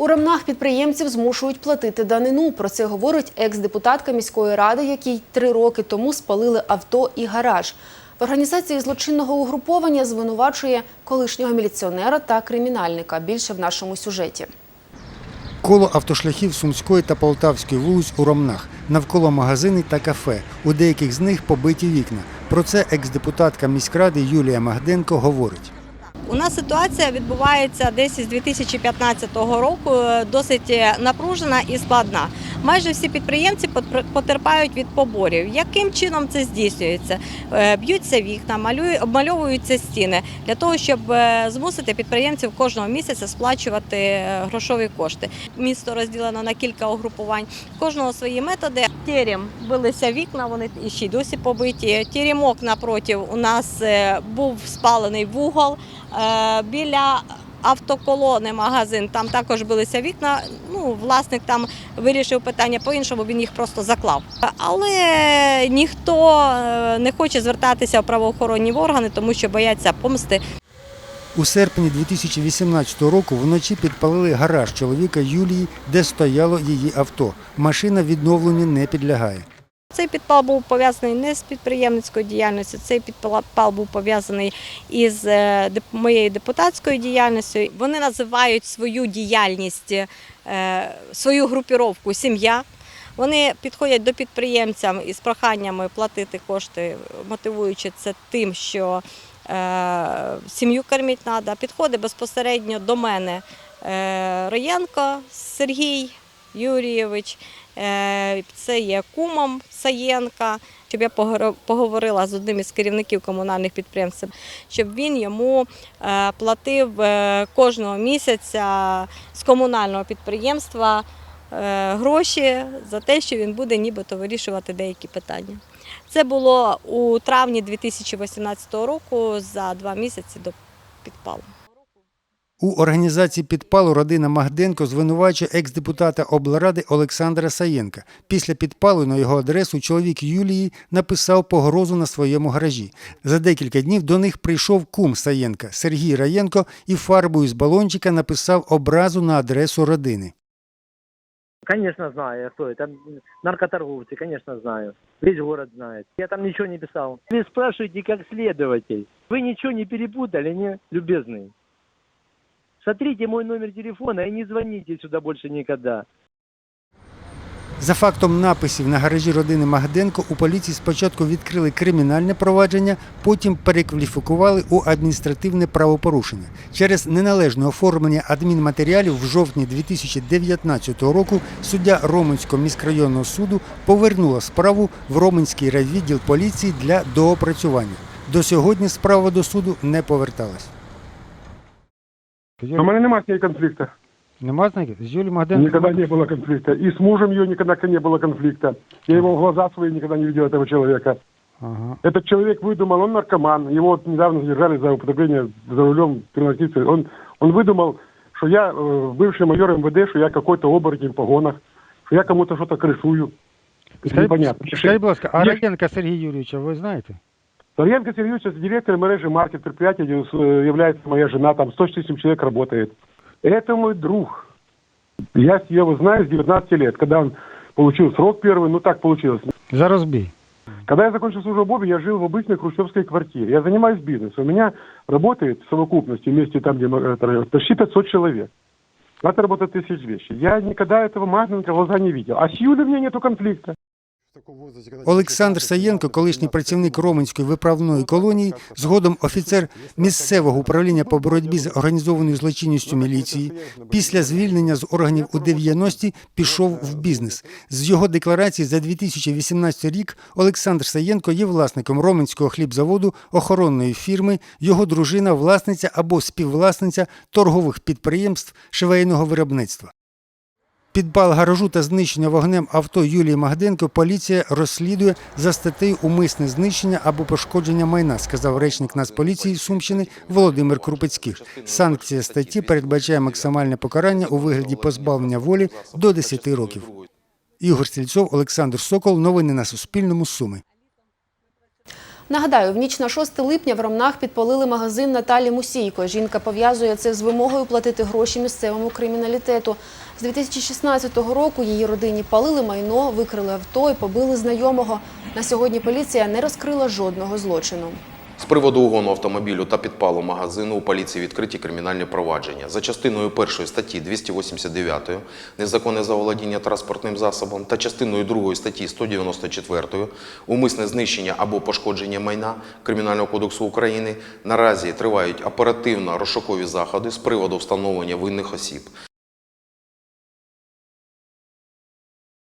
У рамнах підприємців змушують платити данину. Про це говорить екс-депутатка міської ради, якій три роки тому спалили авто і гараж. В організації злочинного угруповання звинувачує колишнього міліціонера та кримінальника. Більше в нашому сюжеті. Коло автошляхів Сумської та Полтавської вулиць у Ромнах, навколо магазини та кафе. У деяких з них побиті вікна. Про це екс-депутатка міськради Юлія Магденко говорить. У нас ситуація відбувається десь із 2015 року, е, досить е, напружена і складна. Майже всі підприємці потерпають від поборів. Яким чином це здійснюється? Е, Б'ються вікна, обмальовуються стіни для того, щоб е, змусити підприємців кожного місяця сплачувати е, грошові кошти. Місто розділено на кілька угрупувань. Кожного свої методи. Терем билися вікна, вони ще й досі побиті. Теремок напротив у нас був спалений вугол. Біля автоколони магазин, там також билися вікна. Ну, власник там вирішив питання по-іншому, він їх просто заклав. Але ніхто е, не хоче звертатися в правоохоронні органи, тому що бояться помсти. У серпні 2018 року вночі підпалили гараж чоловіка Юлії, де стояло її авто. Машина відновленню не підлягає. Цей підпал був пов'язаний не з підприємницькою діяльністю, цей підпал був пов'язаний із е, моєю депутатською діяльністю. Вони називають свою діяльність, е, свою групіровку сім'я. Вони підходять до підприємцям із проханнями платити кошти, мотивуючи це тим, що е, сім'ю кормити треба. Підходить безпосередньо до мене Роєнко Сергій Юрійович. Е, Це є кумом Саєнка, щоб я поговорила з одним із керівників комунальних підприємств, щоб він йому е, платив е, кожного місяця з комунального підприємства гроші за те, що він буде нібито вирішувати деякі питання. Це було у травні 2018 року за два місяці до підпалу. У організації підпалу родина Магденко звинувачує екс-депутата облради Олександра Саєнка. Після підпалу на його адресу чоловік Юлії написав погрозу на своєму гаражі. За декілька днів до них прийшов кум Саєнка Сергій Раєнко і фарбою з балончика написав образу на адресу родини. Конечно, знаю, я кто это. Наркоторговцы, конечно, знаю. Весь город знает. Я там ничего не писал. Вы спрашиваете как следователь. Вы ничего не перепутали, не, любезный? Сотрите мой номер телефона и не звоните сюда больше никогда. За фактом написів на гаражі родини Магденко у поліції спочатку відкрили кримінальне провадження, потім перекваліфікували у адміністративне правопорушення. Через неналежне оформлення адмінматеріалів в жовтні 2019 року суддя Роменського міськрайонного суду повернула справу в Роменський райвідділ поліції для доопрацювання. До сьогодні справа до суду не поверталась. У мене немає з нею конфлікту. Нема знаків? З Юлією Магденко? Никогда не было конфликта. И с мужем ее никогда не было конфликта. Я его в глаза свои никогда не видел, этого человека. Ага. Этот человек выдумал, он наркоман. Его вот недавно задержали за употребление за рулем наркотиков. Он, он выдумал, что я э, бывший майор МВД, что я какой-то оборотень в погонах, что я кому-то что-то крышую. Это непонятно. Скажіть, будь ласка, а Є- Раєнка Сергій Юрійовича ви знаєте? Сарьенко Сергеевич, директор мережи маркет предприятия, где э, является моя жена, там 100 тысяч человек работает. Это мой друг. Я его знаю с 19 лет, когда он получил срок первый, ну так получилось. За розбій. Когда я закончил службу в БОБе, я жил в обычной хрущевской квартире. Я занимаюсь бизнесом. У меня работает в совокупности вместе там, где мы, почти 500 человек. Это работает тысяч вещей. Я никогда этого Магненко в глаза не видел. А с Юлей у меня нету конфликта. Олександр Саєнко, колишній працівник Роменської виправної колонії, згодом офіцер місцевого управління по боротьбі з організованою злочинністю міліції, після звільнення з органів у 90-ті пішов в бізнес. З його декларації за 2018 рік Олександр Саєнко є власником Роменського хлібзаводу, охоронної фірми, його дружина, власниця або співвласниця торгових підприємств швейного виробництва. Підпал гаражу та знищення вогнем авто Юлії Магденко поліція розслідує за статтею умисне знищення або пошкодження майна, сказав речник Нацполіції Сумщини Володимир Крупецьких. Санкція статті передбачає максимальне покарання у вигляді позбавлення волі до 10 років. Ігор Стрільцов, Олександр Сокол. Новини на Суспільному. Суми. Нагадаю, в ніч на 6 липня в Ромнах підпалили магазин Наталі Мусійко. Жінка пов'язує це з вимогою платити гроші місцевому криміналітету. З 2016 року її родині палили майно, викрили авто і побили знайомого. На сьогодні поліція не розкрила жодного злочину. З приводу угону автомобілю та підпалу магазину у поліції відкриті кримінальні провадження. За частиною першої статті 289 незаконне заволодіння транспортним засобом та частиною другої статті 194 умисне знищення або пошкодження майна Кримінального кодексу України наразі тривають оперативно-розшукові заходи з приводу встановлення винних осіб.